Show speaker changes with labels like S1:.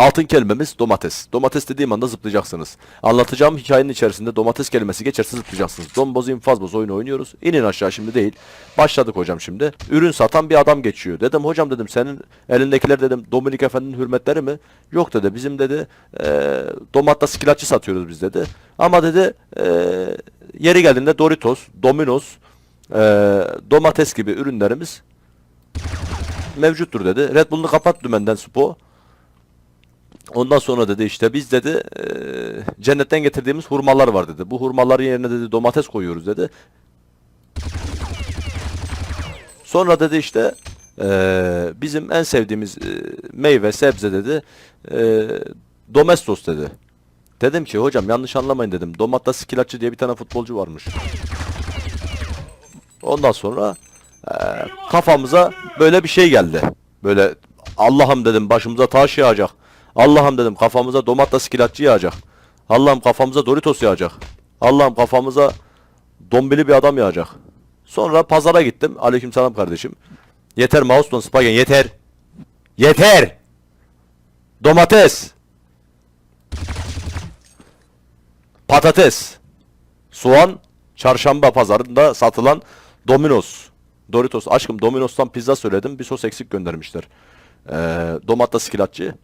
S1: Altın kelimemiz domates. Domates dediğim anda zıplayacaksınız. Anlatacağım hikayenin içerisinde domates kelimesi geçerse zıplayacaksınız. Domboz infazboz oyunu oynuyoruz. İnin aşağı şimdi değil. Başladık hocam şimdi. Ürün satan bir adam geçiyor. Dedim hocam dedim senin elindekiler dedim Dominik Efendi'nin hürmetleri mi? Yok dedi bizim dedi e, domatta skilatçı satıyoruz biz dedi. Ama dedi e, yeri geldiğinde Doritos, Domino's, e, domates gibi ürünlerimiz mevcuttur dedi. Red Bull'unu kapat dümenden Spo. Ondan sonra dedi işte biz dedi e, cennetten getirdiğimiz hurmalar var dedi. Bu hurmaların yerine dedi domates koyuyoruz dedi. Sonra dedi işte e, bizim en sevdiğimiz e, meyve sebze dedi e, domestos dedi. Dedim ki hocam yanlış anlamayın dedim. Domatta skilatçı diye bir tane futbolcu varmış. Ondan sonra e, kafamıza böyle bir şey geldi. Böyle Allah'ım dedim başımıza taş yağacak. Allah'ım dedim kafamıza domatta skilatçı yağacak. Allah'ım kafamıza Doritos yağacak. Allah'ım kafamıza dombili bir adam yağacak. Sonra pazara gittim. Aleykümselam kardeşim. Yeter mouse'dan spagen yeter. Yeter. Domates. Patates. Soğan. Çarşamba pazarında satılan Domino's. Doritos. Aşkım Domino's'tan pizza söyledim. Bir sos eksik göndermişler. Ee, domatta skilatçı.